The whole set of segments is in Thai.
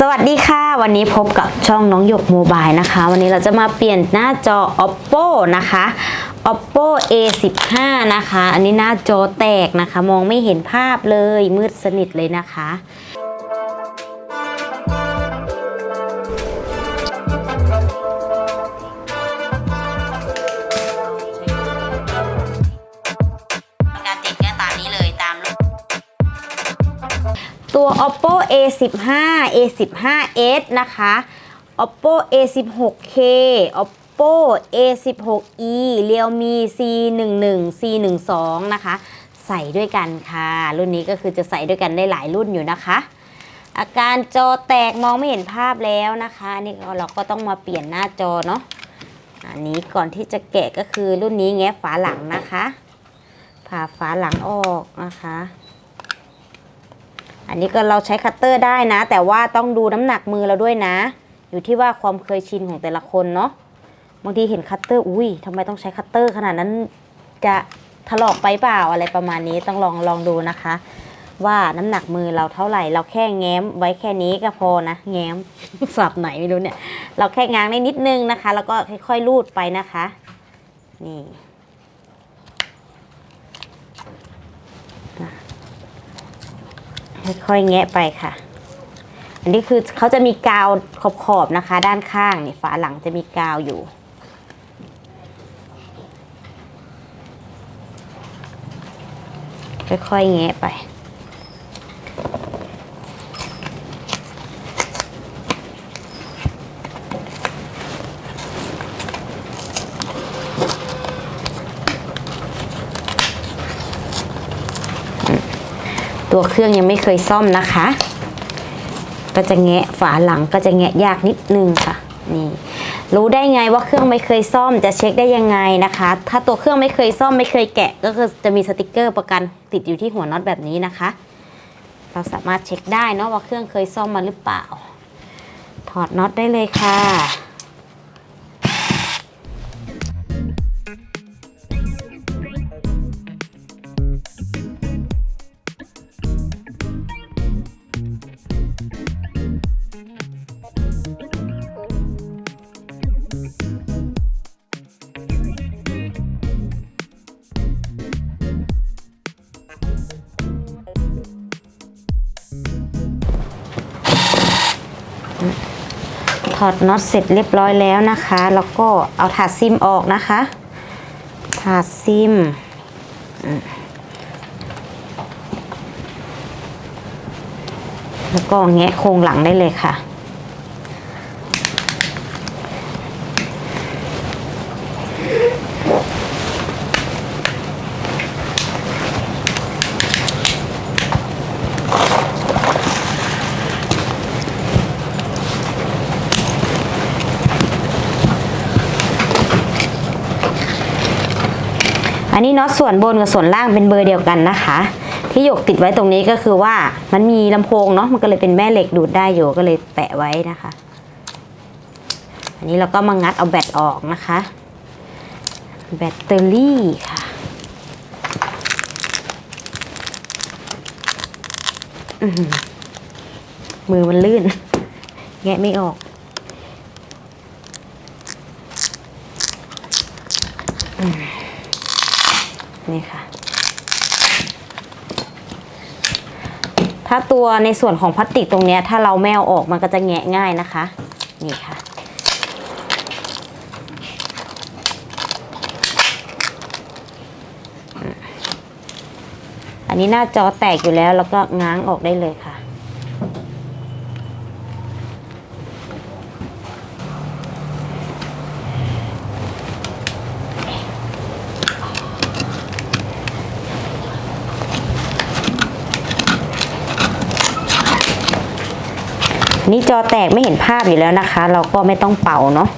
สวัสดีค่ะ วันนี้พบกับช่องน้องหยกโมบายนะคะ วันนี้เราจะมาเปลี่ยนหน้าจอ oppo นะคะ oppo a15 นะคะ อันนี้หน้าจอแตกนะคะ มองไม่เห็นภาพเลยมืดสนิทเลยนะคะ ตัว oppo a15 a15s นะคะ oppo a16k oppo a16e realme c11 c12 นะคะ ใส่ด้วยกันค่ะ รุ่นนี้ก็คือจะใส่ด้วยกันได้หลายรุ่นอยู่นะคะ อาการจอแตกมองไม่เห็นภาพแล้วนะคะ นี่เราก็ต้องมาเปลี่ยนหน้าจอเนาะอันนี้ก่อนที่จะแกะก็คือรุ่นนี้แงะฝาหลังนะคะ ผ่าฝาหลังออกนะคะ อันนี้ก็เราใช้คัตเตอร์ได้นะ แต่ว่าต้องดูน้ำหนักมือเราด้วยนะ อยู่ที่ว่าความเคยชินของแต่ละคนเนาะบางทีเห็นคัตเตอร์อุ้ยทำไมต้องใช้คัตเตอร์ขนาดนั้นจะถลอกไปเปล่าอะไรประมาณนี้ต้องลองลองดูนะคะ ว่าน้ำหนักมือเราเท่าไหร่ เราแค่แง้มไว้แค่นี้ก็พอนะ แง้มสับไหนไม่รู้เนี่ย เราแค่ง้างได้นิดนึงนะคะ แล้วก็ค่อยๆลูดไปนะคะ นี่ ค่อยๆแงะไปค่ะ อันนี้คือเขาจะมีกาวขอบๆนะคะ ด้านข้างนี่ฝาหลังจะมีกาวอยู่ ค่อยๆแงะไป ตัวเครื่องยังไม่เคยซ่อมนะคะ ก็จะแงะฝาหลังก็จะแงะยากนิดนึงค่ะนี่รู้ได้ไงว่าเครื่องไม่เคยซ่อมจะเช็คได้ยังไงนะคะ ถ้าตัวเครื่องไม่เคยซ่อมไม่เคยแกะ ก็คือจะมีสติกเกอร์ประกันติดอยู่ที่หัวน็อตแบบนี้นะคะ เราสามารถเช็คได้เนาะว่าเครื่องเคยซ่อมมาหรือเปล่า ถอดน็อตได้เลยค่ะ ถอดน็อตเสร็จเรียบร้อยแล้วนะคะ แล้วก็เอาถาดซิมออกนะคะ ถาดซิมแล้วก็แงะโครงหลังได้เลยค่ะ อันนี้น็อตส่วนบนกับส่วนล่างเป็นเบอร์เดียวกันนะคะ ที่หยกติดไว้ตรงนี้ก็คือว่ามันมีลำโพงเนาะมันก็เลยเป็นแม่เหล็กดูดได้อยู่ก็เลยแปะไว้นะคะ อันนี้เราก็มางัดเอาแบตออกนะคะ แบตเตอรี่ค่ะมือมันลื่น แงะไม่ออก นี่ค่ะ ถ้าตัวในส่วนของพลาสติกตรงนี้ถ้าเราแมวออกมันก็จะแงะง่ายนะคะ นี่ค่ะ อันนี้หน้าจอแตกอยู่แล้วแล้วก็ง้างออกได้เลยค่ะ นี่จอแตกไม่เห็นภาพอยู่แล้วนะคะ เราก็ไม่ต้องเป่าเนาะ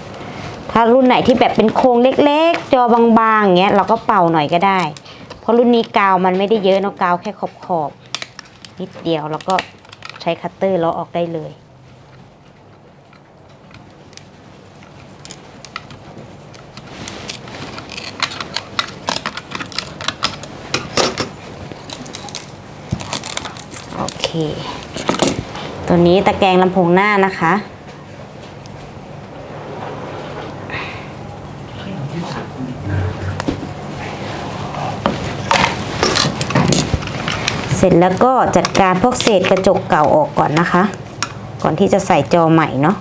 ถ้ารุ่นไหนที่แบบเป็นโครงเล็กๆ จอบางๆอย่างเงี้ยเราก็เป่าหน่อยก็ได้ เพราะรุ่นนี้กาวมันไม่ได้เยอะเนาะกาวแค่ขอบๆนิดเดียวแล้วก็ใช้คัตเตอร์เลาะออกได้เลย โอเค ตัวนี้ตะแกรงลำโพงหน้านะคะ เสร็จแล้วก็จัดการพวกเศษกระจกเก่าออกก่อนนะคะ ก่อนที่จะใส่จอใหม่เนาะ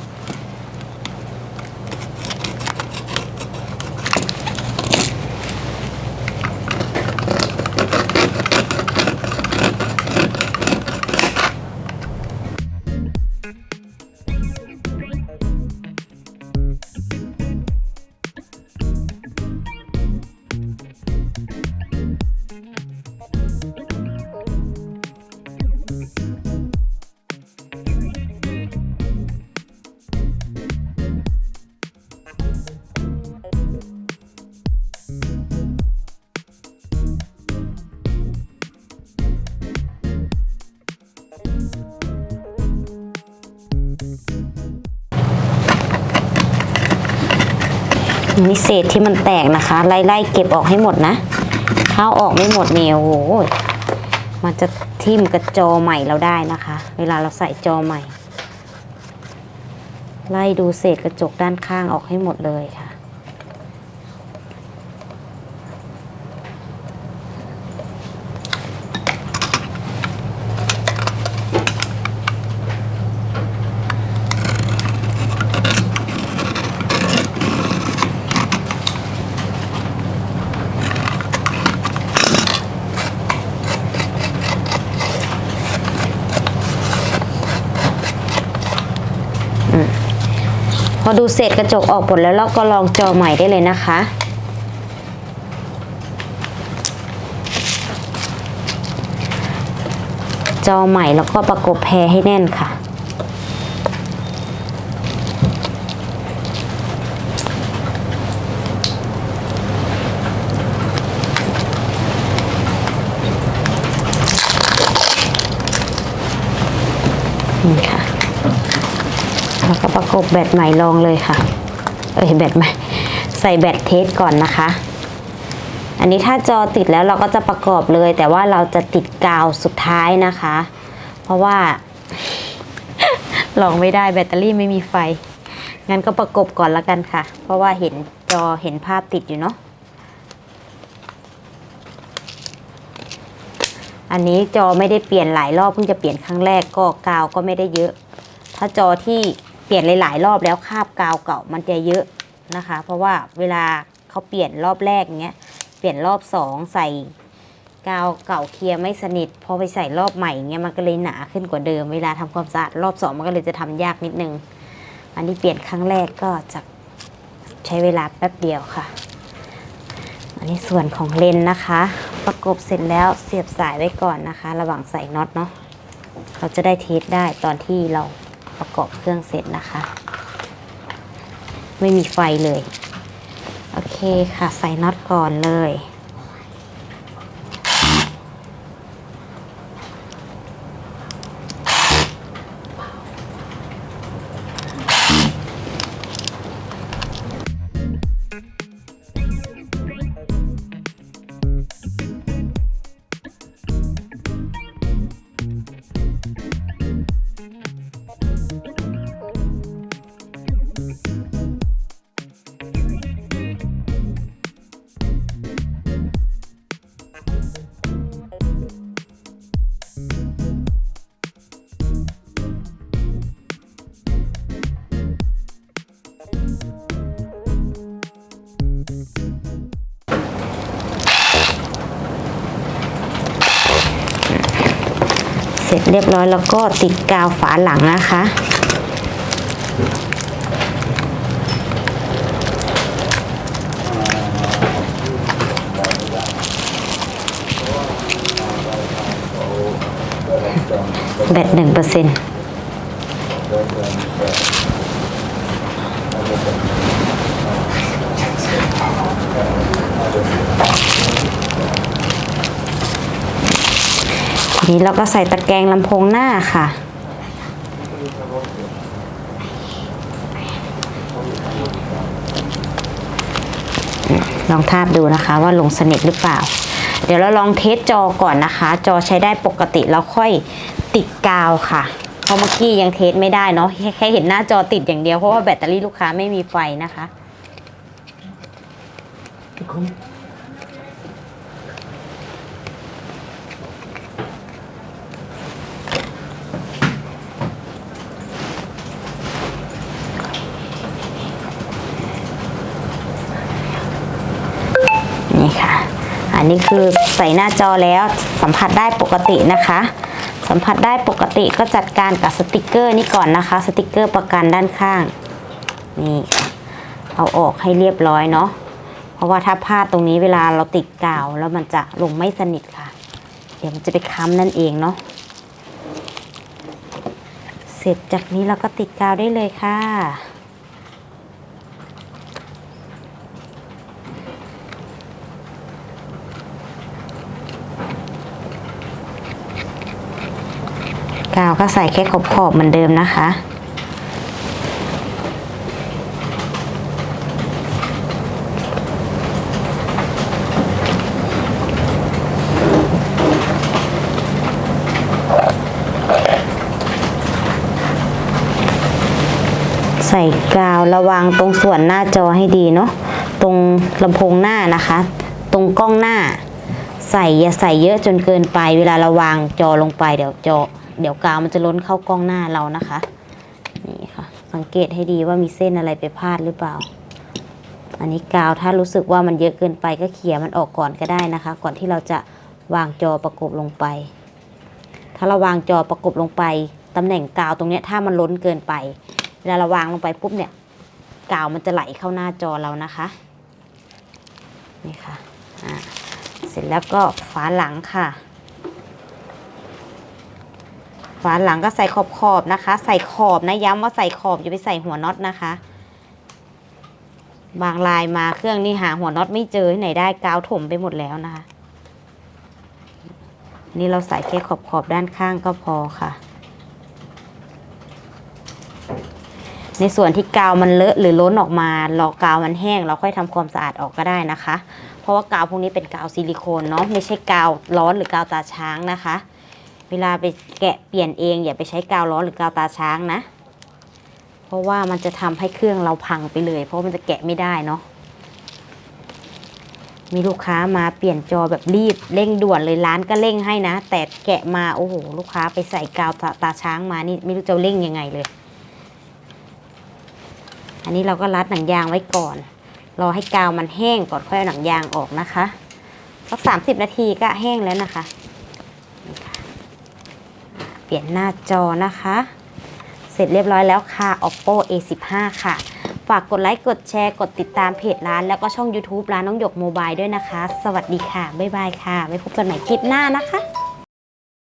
นี่เศษที่มันแตกนะคะ ไล่ๆเก็บออกให้หมดนะข้าวอออกไม่หมดเนี่ยโอ้โหมันจะทิ่มกระจอใหม่เราได้นะคะ เวลาเราใส่จอใหม่ ไล่ดูเศษกระจกด้านข้างออกให้หมดเลยค่ะ พ อดูเศษกระจกออกหมดแล้วเราก็ลองจอใหม่ได้เลยนะคะ จอใหม่แล้วก็ประกบแพรให้แน่นค่ะ นี่ค่ะ แล้วก็ประก บแบตใหม่ลองเลยค่ะ เอ้ยแบตใหม่ใส่แบตเทสก่อนนะคะ อันนี้ถ้าจอติดแล้วเราก็จะประกอบเลย แต่ว่าเราจะติดกาวสุดท้ายนะคะ เพราะว่า ลองไม่ได้แบตเตอรี่ไม่มีไฟ งั้นก็ประกบก่อนละกันค่ะ เพราะว่าเห็นจอเห็นภาพติดอยู่เนาะอันนี้จอไม่ได้เปลี่ยนหลายรอบเพิ่งจะเปลี่ยนครั้งแรกก็กาวก็ไม่ได้เยอะ ถ้าจอที่ เปลี่ยนหลาย ๆ รอบแล้วคาบกาวเก่ามันจะเยอะนะคะ เพราะว่าเวลาเขาเปลี่ยนรอบแรกเงี้ยเปลี่ยนรอบสองใส่กาวเก่าเคลียร์ไม่สนิท พอไปใส่รอบใหม่เงี้ยมันก็เลยหนาขึ้นกว่าเดิมเวลาทำความสะอาดรอบสองมันก็เลยจะทำยากนิดนึง อันนี้เปลี่ยนครั้งแรกก็จะใช้เวลาแป๊บเดียวค่ะ อันนี้ส่วนของเลนนะคะ ประกบเสร็จแล้วเสียบสายไว้ก่อนนะคะ ระหว่างใส่น็อตเนาะเราจะได้เทสได้ตอนที่เรา ประกอบเครื่องเสร็จนะคะ ไม่มีไฟเลย โอเคค่ะ ใส่น็อตก่อนเลย เสร็จเรียบร้อยแล้วก็ติดกาวฝาหลังนะคะ แบตหนึ่งเปอร์เซ็นต์ นี้เราก็ใส่ตะแกรงลำโพงหน้าค่ะ ลองทาบดูนะคะว่าลงสนิทหรือเปล่า เดี๋ยวเราลองเทสจอก่อนนะคะ จอใช้ได้ปกติแล้วค่อยติดกาวค่ะ เพราะเมื่อกี้ยังเทสไม่ได้เนาะแค่แค่เห็นหน้าจอติดอย่างเดียวเพราะว่าแบตเตอรี่ลูกค้าไม่มีไฟนะคะ นี่ค่ะ อันนี้คือใส่หน้าจอแล้วสัมผัสได้ปกตินะคะ สัมผัสได้ปกติก็จัดการกับสติกเกอร์นี่ก่อนนะคะ สติกเกอร์ประกันด้านข้าง นี่ค่ะเอาออกให้เรียบร้อยเนาะ เพราะว่าถ้าพลาดตรงนี้เวลาเราติดกาวแล้วมันจะลงไม่สนิทค่ะ เดี๋ยวมันจะไปค้ำนั่นเองเนาะ เสร็จจากนี้เราก็ติดกาวได้เลยค่ะ กาวก็ใส่แค่ขอบๆเหมือนเดิมนะคะ ใส่กาวระวังตรงส่วนหน้าจอให้ดีเนาะตรงลำโพงหน้านะคะ ตรงกล้องหน้าใส่อย่าใส่เยอะจนเกินไปเวลาเราวางจอลงไปเดี๋ยวจอ เดี๋ยวกาวมันจะล้นเข้ากล้องหน้าเรานะคะ นี่ค่ะ สังเกตให้ดีว่ามีเส้นอะไรไปพลาดหรือเปล่า อันนี้กาวถ้ารู้สึกว่ามันเยอะเกินไปก็เขี่ยมันออกก่อนก็ได้นะคะ ก่อนที่เราจะวางจอประกบลงไป ถ้าเราวางจอประกบลงไปตำแหน่งกาวตรงนี้ถ้ามันล้นเกินไปเวลาเราวางลงไปปุ๊บเนี่ยกาวมันจะไหลเข้าหน้าจอเรานะคะนี่ค่ะอ่าเสร็จแล้วก็ฝาหลังค่ะ ฝาหลังก็ใส่ขอบขอบนะคะ ใส่ขอบนะย้ำว่าใส่ขอบอย่าไปใส่หัวน็อตนะคะ บางลายมาเครื่องนี่หาหัวน็อตไม่เจอที่ไหนได้กาวถมไปหมดแล้วนะคะ นี่เราใส่แค่ขอบขอบด้านข้างก็พอค่ะ ในส่วนที่กาวมันเลอะหรือล้นออกมารอกาวมันแห้ง เราค่อยทำความสะอาดออกก็ได้นะคะ เพราะว่ากาวพวกนี้เป็นกาวซิลิโคนเนาะไม่ใช่กาวร้อนหรือกาวตาช้างนะคะ เวลาไปแกะเปลี่ยนเองอย่าไปใช้กาวร้อนหรือกาวตาช้างนะ เพราะว่ามันจะทำให้เครื่องเราพังไปเลย เพราะมันจะแกะไม่ได้เนาะมีลูกค้ามาเปลี่ยนจอแบบรีบเร่งด่วนเลยร้านก็เร่งให้นะ แต่แกะมาโอ้โหลูกค้าไปใส่กาวตาตาช้างมานี่ไม่รู้จะเร่งยังไงเลย อันนี้เราก็รัดหนังยางไว้ก่อน รอให้กาวมันแห้งก่อนค่อยเอาหนังยางออกนะคะสักสามสิบนาทีก็แห้งแล้วนะคะ เปลี่ยนหน้าจอนะคะ เสร็จเรียบร้อยแล้วค่ะ oppo a15 ค่ะ ฝากกดไลค์กดแชร์กดติดตามเพจร้าน แล้วก็ช่อง YouTube ร้านน้องหยกโมบายด้วยนะคะ สวัสดีค่ะ บ๊ายบายค่ะไว้พบกันใหม่คลิปหน้านะคะ